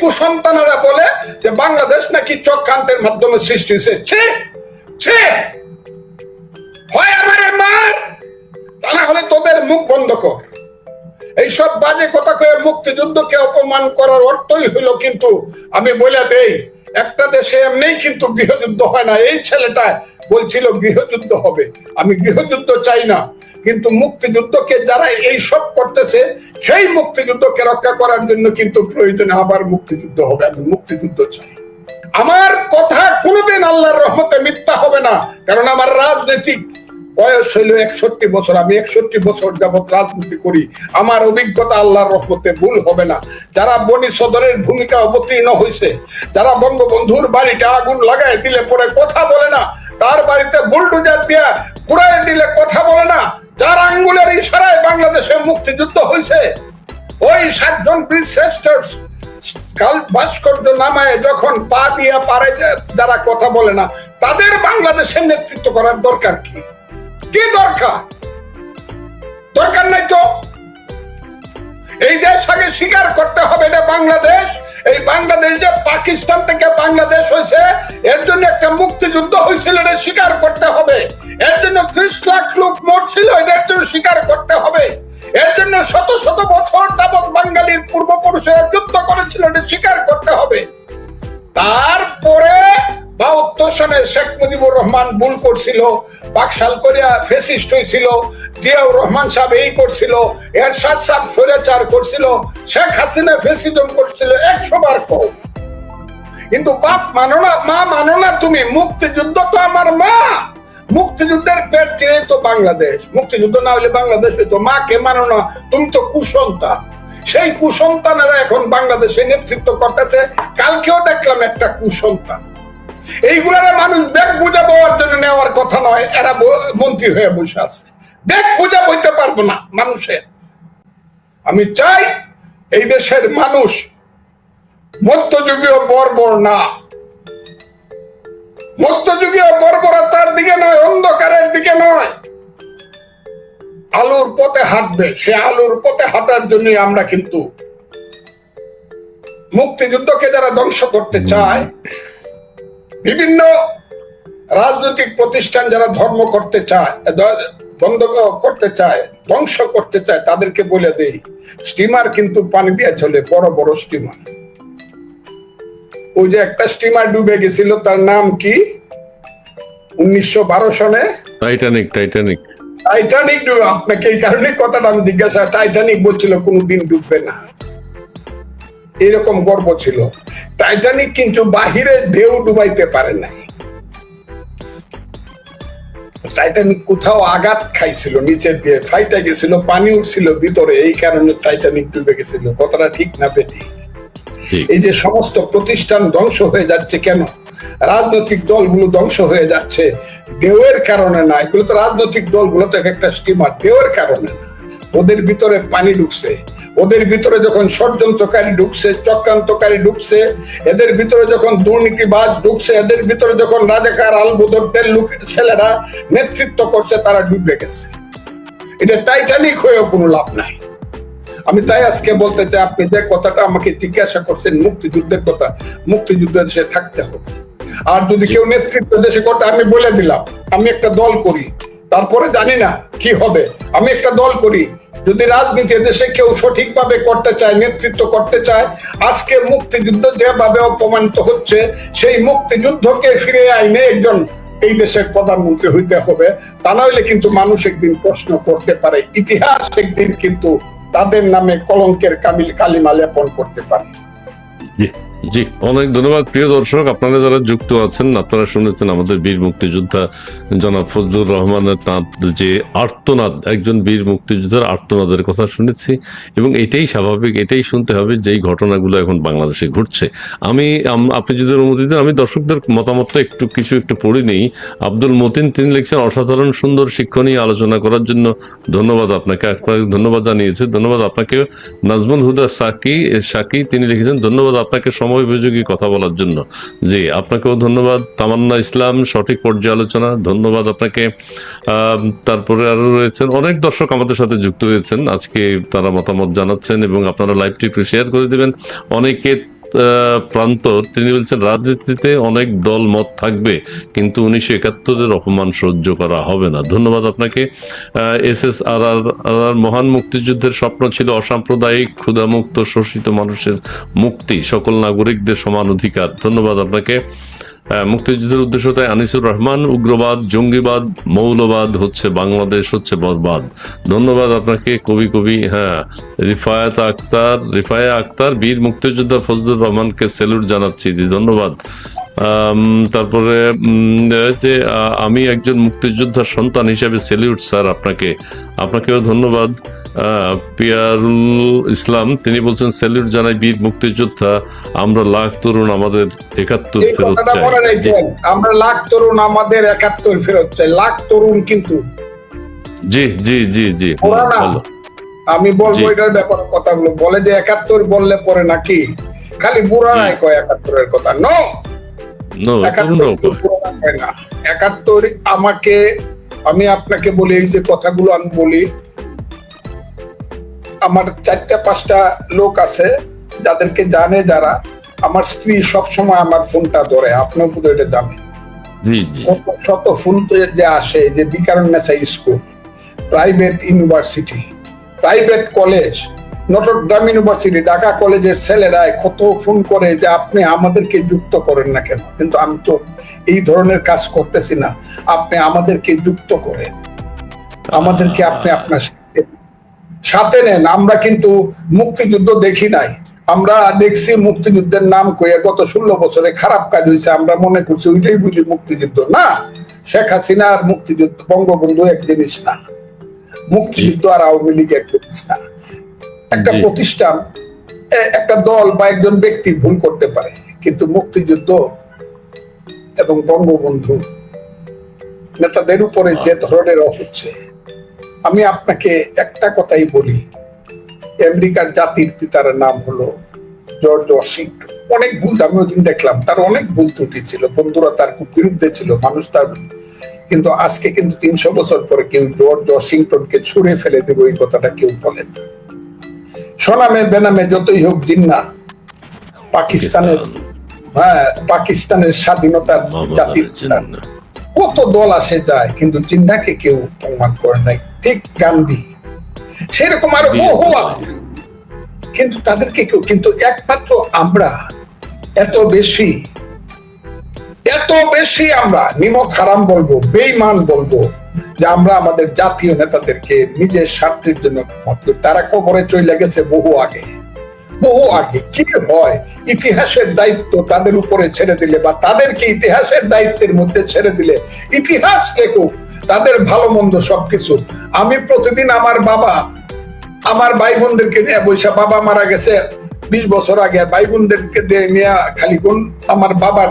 কুসন্তানেরা বলে যে বাংলাদেশ নাকি চক্রান্তের মাধ্যমে সৃষ্টি হয়েছে। ছে হয় আমারে মার, তা না হলে তোদের মুখ বন্ধ কর। এইসব বাজে কথা কয়ে মুক্তিযুদ্ধকে অপমান করার অর্থই কিন্তু আমি বলে দেই, একটা দেশে এমনিই কিন্তু গৃহযুদ্ধ হয় না। এই ছেলেটা বলছিল গৃহযুদ্ধ হবে। আমি গৃহযুদ্ধ চাই না। কিন্তু মুক্তিযুদ্ধকে যারা এই সব করতেছে, সেই মুক্তিযুদ্ধকে রক্ষা করার জন্য কিন্তু প্রয়োজনে আবার মুক্তিযুদ্ধ হবে, আমি মুক্তিযুদ্ধ চাই। আমার কথা কোনোদিন আল্লাহর রহমতে মিথ্যা হবে না, কারণ আমার রাজনৈতিক বয়স হইল একষট্টি বছর, আমি একষট্টি বছর যাবৎ রাজনীতি করি। আমার অভিজ্ঞতা আল্লাহর রহমতে ভুল হবে না। যারা বনি সদরের ভূমিকা অবতীর্ণ হয়েছে যারা বঙ্গবন্ধুর বাড়িতে আগুন লাগাই দিলে পরে কথা বলে না, তার বাড়িতে বুলডোজার দিয়া পুরাই দিলে কথা বলে না যার আঙ্গুলের ইশারায় বাংলাদেশে মুক্তিযুদ্ধ হয়েছে, ওই সাতজন ভাস্কর্য নামায় যখন পা দিয়া পারে যারা কথা বলে না, তাদের বাংলাদেশের নেতৃত্ব করার দরকার কি? কি দরকার? দরকার নাই তো এই দেশ আগে স্বীকার করতে হবে এটা বাংলাদেশ। এই বাংলাদেশ যে পাকিস্তান থেকে বাংলাদেশ হয়েছে, এর জন্য একটা মুক্তিযুদ্ধ হয়েছিল, এটা স্বীকার করতে হবে। এর জন্য ত্রিশ লাখ লোক মরছিল, এটার জন্য স্বীকার করতে হবে। এর জন্য শত শত বছর যাবৎ বাঙালির পূর্বপুরুষের যুদ্ধ করেছিল, এটা স্বীকার করতে হবে। তারপরে বাহাত্তর সনে শেখ মুজিবুর রহমান ভুল করছিল, বাকশাল করিয়া ফেসিস্ট হয়েছিল জিয়াউর রহমান সাহেব এই করছিল, এরশাদ সাহেব স্বৈরাচার করছিল, শেখ হাসিনা ফেসিজম করছিল, একশো বার কম কিন্তু বাপ মানো না, মা মানো না তুমি, মুক্তিযুদ্ধ তো আমার মা। মুক্তিযুদ্ধের পেট চিনে তো বাংলাদেশ। মুক্তিযুদ্ধ না হলে বাংলাদেশ হইতো, মাকে মানো না, তুমি তো কুসন্তান। সেই কুসন্তানেরা এখন বাংলাদেশে নেতৃত্ব করতেছে, কালকেও দেখলাম একটা কুসন্তান। এইগুলারে মানুষ ব্যাগ বুঝা পাওয়ার জন্য নেওয়ার কথা নয়, এরা মন্ত্রী হয়ে বসে আছে। ব্যাগ বুঝা বইতে পারব না মানুষের। আমি চাই এই দেশের মানুষ মধ্যযুগীয় বর্বর না। মধ্যযুগীয় বর্বরতার দিকে নয়, অন্ধকারের দিকে নয়। আলুর পথে হাঁটবে, সে আলুর পথে হাঁটার জন্যই আমরা কিন্তু মুক্তিযুদ্ধকে যারা ধ্বংস করতে চায় বিভিন্ন রাজনৈতিক প্রতিষ্ঠান যারা ধর্ম করতে চায় বন্ধ করতে চায় ধ্বংস করতে চায় তাদেরকে বলে দেই স্টিমার কিন্তু পানি দিয়ে চলে বড় বড় স্টিমার ওই যে একটা স্টিমার ডুবে গেছিল তার নাম কি? উনিশশো বারো সনে? টাইটানিক টাইটানিক টাইটানিক ডুবে আপনাকে এই কারণে কথাটা আমি জিজ্ঞাসা টাইটানিক বলছিল কোনোদিন ডুববে না। এরকম গর্ব ছিল। টাইটানিক কিন্তু বাহিরে ঢেউ ডুবাইতে পারে নাই। টাইটানিক কোথাও আঘাত খাইছিল নিচের দিয়ে ফাইটা গেছিল পানি উঠছিল ভিতরে এই কারণে টাইটানিক ডুবে গেছিল। কথাটা ঠিক না ঠিক। এই যে সমস্ত প্রতিষ্ঠান ধ্বংস হয়ে যাচ্ছে কেন? রাজনৈতিক দলগুলো ধ্বংস হয়ে যাচ্ছে দেওয়ের কারণে না এগুলো তো রাজনৈতিক দলগুলো তো এক একটা স্টিমার দেওয়ের কারণে না। ওদের ভিতরে পানি ঢুকছে। ওদের ভিতরে যখন ষড়যন্ত্রকারী ঢুকছে, চক্রান্তকারী ঢুকছে, এদের ভিতরে যখন দুর্নীতিবাজ ঢুকছে, এদের ভিতরে যখন রাজাকার আলবদরদের লোক, ছেলেরা নেতৃত্ব করছে, তারা ডুবে গেছে। এটা টাইটানিক হয়েও কোনো লাভ নাই। আমি তাই আজকে বলতে চাই, আপনি যে কথাটা আমাকে জিজ্ঞাসা করছেন, মুক্তিযুদ্ধের কথা, মুক্তিযুদ্ধ দেশে থাকতে হবে। আর যদি কেউ নেতৃত্ব দেশে করতে, আমি বলে দিলাম, আমি একটা দল করি। তারপরে জানি না কি হবে। আমি একটা দল করি। যদি রাজনীতি দেশে কেউ সঠিকভাবে করতে চায়, নেতৃত্ব করতে চায়, আজকে মুক্তিযুদ্ধ যেভাবে অপমানিত হচ্ছে, সেই মুক্তিযুদ্ধকে ফিরে আইনে একজন এই দেশের প্রধানমন্ত্রী হইতে হবে। তা নইলে কিন্তু মানুষ একদিন প্রশ্ন করতে পারে, ইতিহাস একদিন কিন্তু তাদের নামে কলঙ্কের কামিল কালিমা লেপন করতে পারে। জি, অনেক ধন্যবাদ প্রিয় দর্শক। আপনারা যারা যুক্ত আছেন, আপনারা শুনেছেন আমাদের বীর মুক্তিযোদ্ধা জনাব ফজলুর রহমানের তাঁর যে আর্তনাদ, একজন বীর মুক্তিযোদ্ধার আর্তনাদের কথা শুনেছি এবং এটাই স্বাভাবিক, এটাই শুনতে হবে যেই ঘটনাগুলো এখন বাংলাদেশে ঘটছে। আমি আপনি যদি অনুমতি দেন, আমি দর্শকদের মতামতটা একটু, কিছু একটু পড়ে নেই। আব্দুল মতিন, তিনি লিখছেন, অসাধারণ, সুন্দর শিক্ষণীয় আলোচনা করার জন্য ধন্যবাদ আপনাকে। আপনাকে ধন্যবাদ জানিয়েছে। ধন্যবাদ আপনাকে নাজমুল হুদা সাকি সাকি, তিনি লিখেছেন, ধন্যবাদ আপনাকে সময় উপযোগী কথা বলার জন্য। জি, আপনাকেও ধন্যবাদ। তামান্না ইসলাম, সঠিক পর্যালোচনা ধন্যবাদ আপনাকে। তারপরে আরও রয়েছেন অনেক দর্শক আমাদের সাথে যুক্ত হয়েছেন। আজকে তারা মতামত জানাচ্ছেন এবং আপনারা লাইভটি একটু শেয়ার করে দেবেন। অনেকে প্রান্তর, তিনি বলছেন, রাজনীতিতে অনেক দল মত থাকবে, কিন্তু উনিশশো একাত্তরের অপমান সহ্য করা হবে না। ধন্যবাদ আপনাকে। এস এস আর আর মহান মুক্তিযুদ্ধের স্বপ্ন ছিল অসাম্প্রদায়িক, ক্ষুধামুক্ত, শোষিত মানুষের মুক্তি, সকল নাগরিকদের সমান অধিকার। ধন্যবাদ আপনাকে। মুক্তিযুদ্ধের উদ্দেশ্য তাই আনিসুর রহমান, উগ্রবাদ, জঙ্গিবাদ, মৌলবাদ, হচ্ছে বাংলাদেশ, হচ্ছে বরবাদ। ধন্যবাদ আপনাকে, কবি কবি হ্যাঁ। রিফায়াত আক্তার, রিফায়া আক্তার, বীর মুক্তিযোদ্ধা ফজলুর রহমানকে স্যালুট জানাচ্ছি। ধন্যবাদ। তারপরে যে আমি একজন মুক্তিযোদ্ধার সন্তান হিসেবে স্যালিউট স্যার আপনাকে। আপনাকেও ধন্যবাদ। পিয়ারুল ইসলাম তিনি বলছেন স্যালিউট জানাই বীর মুক্তিযোদ্ধা। আমরা লাখ তরুণ আমাদের একাত্তর ফেরত চাই। আমরা লাখ তরুণ আমাদের একাত্তর ফেরত চাই। লাখ তরুণ কিন্তু। জি জি জি জি আমি বলব। এটার ব্যাপারে কথাগুলো। বলে যে একাত্তর বললে পরে নাকি? খালি বুড়ারাই কয় একাত্তরের কথা? নো একাত্তর আমাকে আমি আপনাকে বলি এই যে কথাগুলো আমি বলি আমার চারটা পাঁচটা লোক আছে যাদেরকে জানে যারা আমার স্ত্রী সব সময় আমার ফোনটা ধরে আপনিও বোধ এটা জানেন। কত শত ফোন তো যে আসে যে বিকারণ নেশা school private university private college Notre Dame university, Dhaka কলেজের ছেলেরা কত ফোন করে যে আপনি আমাদেরকে যুক্ত করেন না কেন? কিন্তু আমি তো এই ধরনের কাজ করতেছি না। আপনি আমাদেরকে যুক্ত করেন। আমাদেরকে আপনি আপনার সাথে- নেন। আমরা কিন্তু মুক্তিযুদ্ধ দেখি নাই। আমরা দেখছি মুক্তিযুদ্ধের নাম কয়ে গত ষোলো বছরে খারাপ কাজ হয়েছে আমরা মনে করছি ওইটাই বুঝি মুক্তিযুদ্ধ। না, শেখ হাসিনা আর মুক্তিযুদ্ধ বঙ্গবন্ধু এক জিনিস না। মুক্তিযুদ্ধ আর আওয়ামী লীগ এক জিনিস না। একটা প্রতিষ্ঠান একটা দল বা একজন ব্যক্তি ভুল করতে পারে কিন্তু মুক্তিযুদ্ধ এবং বঙ্গবন্ধু নেতাদের উপরে যে ধরনের হচ্ছে আমি আপনাকে একটা কথাই বলি আমেরিকার জাতির পিতার নাম হলো জর্জ ওয়াশিংটন। অনেক ভুল আমি ওদিন দেখলাম তার অনেক ভুল ত্রুটি ছিল বন্ধুরা তার খুব বিরুদ্ধে ছিল মানুষ তার কিন্তু আজকে কিন্তু তিনশো বছর পরে কেউ জর্জ ওয়াশিংটনকে ছুঁড়ে ফেলে দেবে ওই কথাটা কেউ বলেন না। সোনামে বেনামে যতই হোক জিন্না পাকিস্তানের হ্যাঁ পাকিস্তানের স্বাধীনতার জাতির কত দল আসে যায় কিন্তু জিন্নাকে কেউ প্রমাণ করে নাই। ঠিক গান্ধী। সেরকম আরও বহু আছে। কিন্তু তাদেরকে কেউ কিন্তু একমাত্র আমরা এত বেশি এত বেশি আমরা নিমক হারাম বলব বেইমান বলব যে আমরা আমাদের জাতীয় নেতাদেরকে নিজের স্বার্থের জন্য। তারা কবরে চলে গেছে বহু আগে। বহু আগে। কি হয় ইতিহাসের দায়িত্ব তাদের উপরে ছেড়ে দিলে বা তাদেরকে ইতিহাসের দায়িত্বের মধ্যে ছেড়ে দিলে ইতিহাস লেখুক, তাদের ভালো মন্দ সবকিছু। আমি প্রতিদিন আমার বাবা, আমার ভাই বোনদেরকে নিয়ে বৈশা বাবা মারা গেছে বিশ বছর আগে ভাই বোনদেরকে নিয়ে খালি আমার বাবার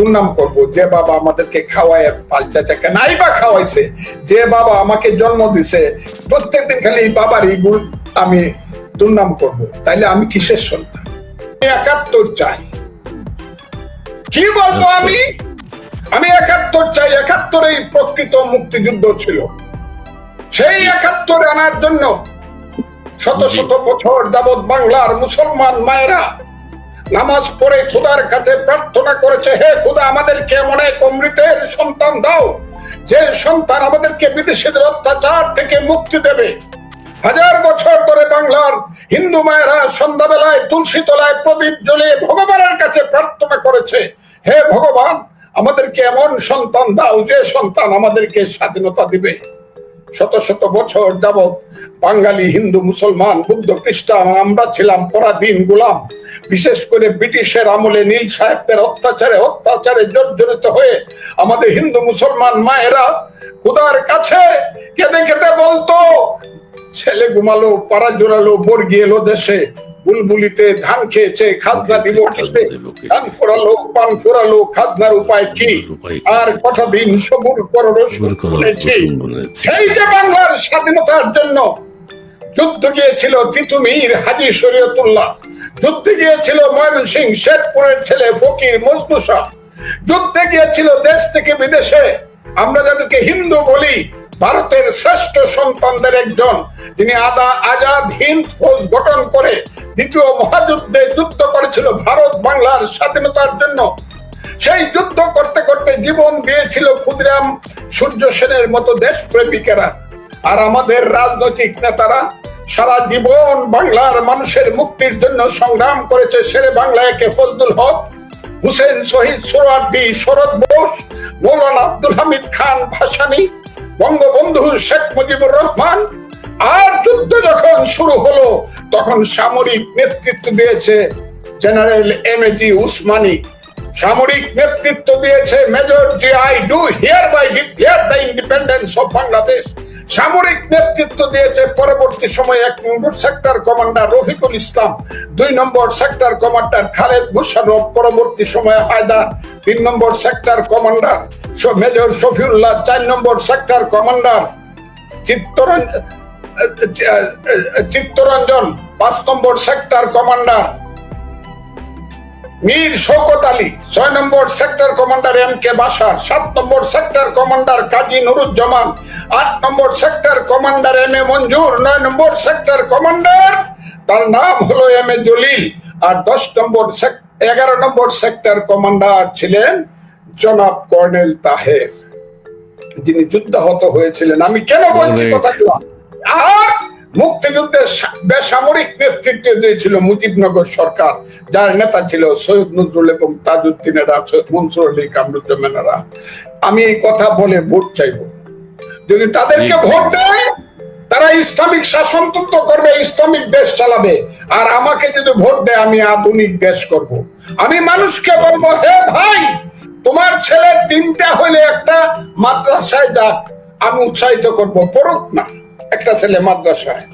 দুর্নাম করব যে বাবা আমাদেরকে খাওয়ায় পালচা চাকা নাই বা খাওয়াইছে যে বাবা আমাকে জন্ম দিছে প্রত্যেকদিন খালি বাবার এই গুণ আমি দুর্নাম করব। তাইলে আমি কিসের সন্তান? একাত্তর চাই। কি বলব আচ্ছা। আমি? আমি একাত্তর চাই একাত্তরেই প্রকৃত মুক্তিযুদ্ধ ছিল। সেই একাত্তর আনার জন্য শত শত বছর যাবৎ বাংলার মুসলমান মায়েরা নামাজ পড়ে খুদার কাছে প্রার্থনা করেছে, হে খুদা, আমাদেরকে এমন এক অমৃতের সন্তান দাও, যে সন্তান আমাদেরকে বিদেশিদের অত্যাচার থেকে মুক্তি দেবে। হাজার বছর ধরে বাংলার হিন্দু মায়েরা সন্ধ্যাবেলায় তুলসী তলায় প্রদীপ জ্বলিয়ে ভগবানের কাছে প্রার্থনা করেছে, হে ভগবান, আমাদেরকে এমন সন্তান দাও, যে সন্তান আমাদেরকে স্বাধীনতা দিবে। শত শত বছর যাবৎ বাঙালি, হিন্দু, মুসলমান, বুদ্ধ, খ্রিস্টান আমরা ছিলাম পরাধীন গোলাম। বিশেষ করে ব্রিটিশের আমলে নীল সাহেবদের অত্যাচারে অত্যাচারে জর্জরিত হয়ে আমাদের হিন্দু, মুসলমান মায়েরা খুদার কাছে কেঁদে কেঁদে বলতো, ছেলে ঘুমালো, পাড়া জোরালো বর্গি এলো দেশে। বুলবুলিতে ধান খেয়েছে খাজনা দিল কিসে? ধান ফোরালো পান ফোরালো খাজনার উপায় কি? আর দিন সবুর করো শুনেছি সেই যে বাংলার স্বাধীনতার জন্য যুদ্ধ গিয়েছিল তিতুমির হাজি শরীয়তুল্লাহ। যুদ্ধে গিয়েছিল ময়মনসিং শেখপুরের ছেলে ফকির মজনুসা। যুদ্ধে গিয়েছিল দেশ থেকে বিদেশে। আমরা যাদেরকে হিন্দু বলি ভারতের শ্রেষ্ঠ সন্তানদের একজন, যিনি আদা আজাদ হিন্দ ফৌজ গঠন করে দ্বিতীয় মহাযুদ্ধে যুদ্ধ করেছিল ভারত বাংলার স্বাধীনতার জন্য। সেই যুদ্ধ করতে করতে জীবন দিয়েছিল ক্ষুদিরাম সূর্য সেনের মতো দেশপ্রেমিকেরা। আর আমাদের রাজনৈতিক নেতারা সারা জীবন বাংলার মানুষের মুক্তির জন্য সংগ্রাম করেছে শেরে বাংলা একে ফজলুল হক, হুসেন শহীদ সোহরার্দি শরৎ বোস, মৌলানা আব্দুল হামিদ খান ভাসানী বঙ্গবন্ধু শেখ মুজিবুর রহমান, আর যুদ্ধ যখন শুরু হলো, তখন সামরিক নেতৃত্ব দিয়েছে জেনারেল এম জি উসমানী। সামরিক নেতৃত্ব দিয়েছে major Zia I do hereby declare the independence of Bangladesh. সামরিক নেতৃত্ব দিয়েছে পরবর্তী সময়ে এক নম্বর সেক্টর কমান্ডার রফিকুল ইসলাম, দুই নম্বর সেক্টর কমান্ডার খালেদ মুশারফ পরবর্তী সময়ে হায়দার, তিন নম্বর সেক্টর কমান্ডার মেজর শফিউল্লাহ চার নম্বর সেক্টর কমান্ডার চিত্তরঞ্জন চিত্তরঞ্জন পাঁচ নম্বর সেক্টর কমান্ডার মীর শৌকত আলী, ছয় নম্বর sector commander M K Bashar সাত নম্বর সেক্টর কমান্ডার কাজী নুরুজ্জামান, আট নম্বর sector commander M A Manzur, নয় নম্বর সেক্টর কমান্ডার তার নাম হলো এম এ জলিল, আর দশ নম্বর এগারো নম্বর সেক্টর কমান্ডার ছিলেন জনাব কর্নেল তাহের যিনি যুদ্ধাহত হয়েছিলেন আমি কেন বলছি। কথাগুলো? আর মুক্তিযুদ্ধের বেসামরিক নেতৃত্ব দিয়েছিল মুজিবনগর সরকার যার নেতা ছিল সৈয়দ নজরুল এবং তাজউদ্দিনেরা সৈয়দ মনসুর আলী কামরুজ্জামানেরা। আমি এই কথা বলে ভোট চাইব। যদি তাদেরকে ভোট দেয় তারা ইসলামিক শাসনতন্ত্র করবে ইসলামিক দেশ চালাবে। আর আমাকে যদি ভোট দেয় আমি আধুনিক দেশ করব। আমি মানুষকে বলব হে ভাই তোমার ছেলে তিনটা হলে একটা মাদ্রাসায় যাক আমি উৎসাহিত করব। পড়ুক না একটা ছেলে মাদ্রাসায়।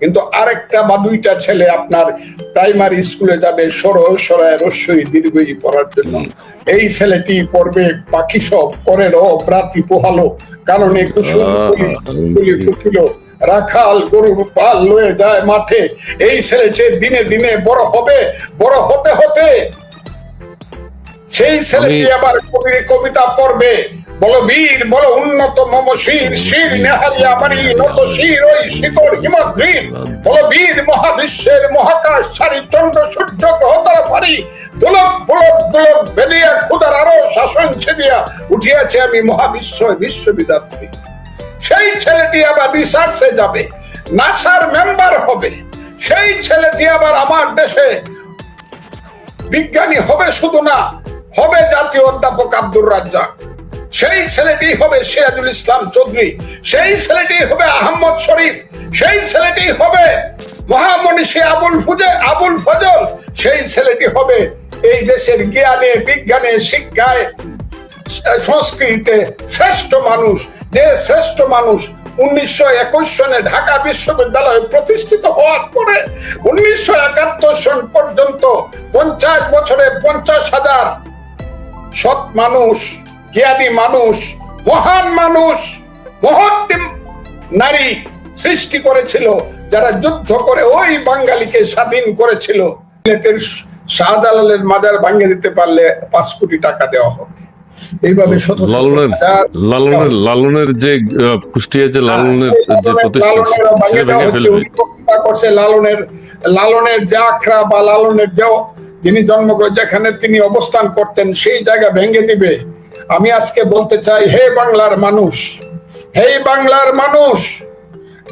কিন্তু আরেকটা বা দুইটা ছেলে আপনার প্রাইমারি স্কুলে যাবে সর সরায় রস্যই দীর্ঘই পড়ার জন্য। এই ছেলেটি পড়বে পাখি সব করে র প্রাতি পোহালো। কারণে ফুটিল রাখাল গরুর পাল লয়ে যায় মাঠে। এই ছেলেটি দিনে দিনে বড় হবে বড় হতে হতে সেই ছেলেটি আবার কবি কবিতা পড়বে। বলো বীর বলো উন্নত মম শির শির নেহালি আমারই নত শির ওই শিকড় হিমাদ্রির বলো বীর মহাবিশ্বের মহাকাশ সারি চন্দ্র সূর্য গ্রহ তারা ফারি দোলক গোলক গোলক বেদিয়া ক্ষুদার আরও শাসন ছেদিয়া উঠিয়াছে আমি মহাবিশ্ব বিশ্ববিদাত্রী। সেই ছেলেটি আবার রিসার্চে যাবে নাসার মেম্বার হবে। সেই ছেলেটি আবার আমার দেশে বিজ্ঞানী হবে শুধু না হবে জাতীয় অধ্যাপক আব্দুর রাজ্জাক। সেই ছেলেটি হবে সিরাজুল ইসলাম চৌধুরী। সেই ছেলেটি হবে আহমদ শরীফ। সেই ছেলেটি হবে মহামনীষী আবুল ফুজে আবুল ফজল। সেই ছেলেটি হবে এই দেশের জ্ঞানে, বিজ্ঞানে, শিক্ষায়, সংস্কৃতিতে শ্রেষ্ঠ মানুষ। যে শ্রেষ্ঠ মানুষ উনিশশো একুশ সনে ঢাকা বিশ্ববিদ্যালয় প্রতিষ্ঠিত হওয়ার পরে উনিশশো একাত্তর সন পর্যন্ত পঞ্চাশ বছরে পঞ্চাশ হাজার সৎ মানুষ জ্ঞানী মানুষ মহান মানুষ মহৎ নারী সৃষ্টি করেছিল যারা যুদ্ধ করে ওই বাঙালিকে স্বাধীন করেছিল। সিলেটের শাহজালালের মাজার দিতে পারলে পাঁচ কোটি টাকা দেওয়া হবে। এইভাবে লালনের লালনের লালনের যে কুষ্টিয়া যে লালনের যে প্রতিষ্ঠান করছে লালনের লালনের যে আখড়া বা লালনের যে যিনি জন্মগ্রহণ যেখানে তিনি অবস্থান করতেন সেই জায়গা ভেঙে দিবে। আমি আজকে বলতে চাই হে বাংলার মানুষ হে বাংলার মানুষ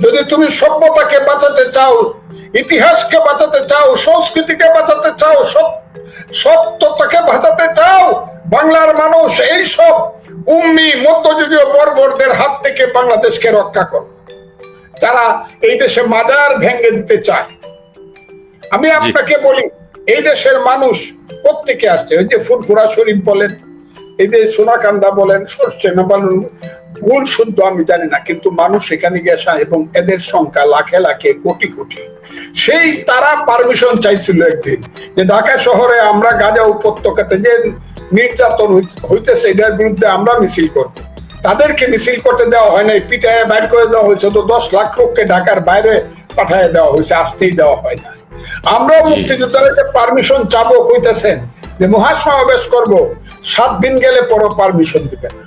যদি তুমি সভ্যতাকে বাঁচাতে চাও ইতিহাসকে বাঁচাতে চাও সংস্কৃতিকে বাঁচাতে চাও সত- সত্যতাকে বাঁচাতে চাও বাংলার মানুষ এই সব উম্মি মধ্যযুগীয় বর্বরদের হাত থেকে বাংলাদেশকে রক্ষা করো। যারা এই দেশে মাজার ভেঙে দিতে চায়। আমি আপনাকে বলি এই দেশের মানুষ প্রত্যেকে আসছে? ওই যে ফুরফুরা শরীফ বলেন, এই যে সোনাকান্দা বলেন, সর্ষে না বলেন ভুল শুদ্ধ আমি জানি না, কিন্তু মানুষ এখানে গেছে এবং এদের সংখ্যা লাখে লাখে, কোটি কোটি। সেই তারা পারমিশন চাইছিল একদিন যে ঢাকা শহরে আমরা গাজা উপত্যকাতে যে নির্যাতন হইতেছে, এটার বিরুদ্ধে আমরা মিছিল করব। তাদেরকে মিছিল করতে দেওয়া হয় নাই পিটায় বাইর করে দেওয়া হয়েছে তো দশ লাখ লোককে ঢাকার বাইরে পাঠায় দেওয়া হয়েছে, আসতেই দেওয়া হয় না আমরা মুক্তিযোদ্ধারা যে পারমিশন চাবো কইতেছেন যে মহাসমাবেশ করব সাত দিন গেলে পরও পারমিশন দিবে না।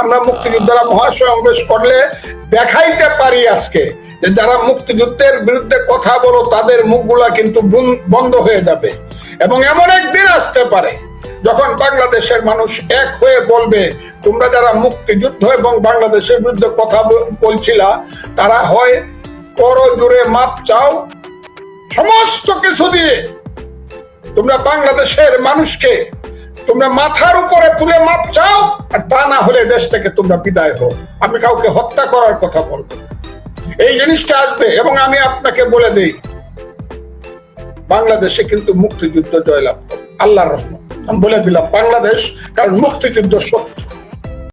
আমরা মুক্তিযোদ্ধারা মহাসমাবেশ করলে দেখাইতে পারি আজকে যে যারা মুক্তিযুদ্ধের বিরুদ্ধে কথা বলো তাদের মুখগুলা কিন্তু বন্ধ হয়ে যাবে। এবং এমন একদিন আসতে পারে যখন বাংলাদেশের মানুষ এক হয়ে বলবে তোমরা যারা মুক্তিযুদ্ধ এবং বাংলাদেশের বিরুদ্ধে কথা বল- বলছিলা তারা হয় কর জুড়ে মাপ চাও সমস্ত কিছু দিয়ে তোমরা বাংলাদেশের মানুষকে তোমরা মাথার উপরে তুলে মাপ চাও, আর তা না হলে দেশ থেকে তোমরা বিদায় হও। আমি কাউকে হত্যা করার কথা বলব এই জিনিসটা আসবে, এবং আমি আপনাকে বলে দেই, বাংলাদেশে কিন্তু মুক্তিযুদ্ধ জয়লাভ করবে আল্লাহর রহমত। আমি বলে দিলাম, বাংলাদেশ কারণ মুক্তিযুদ্ধ সত্য।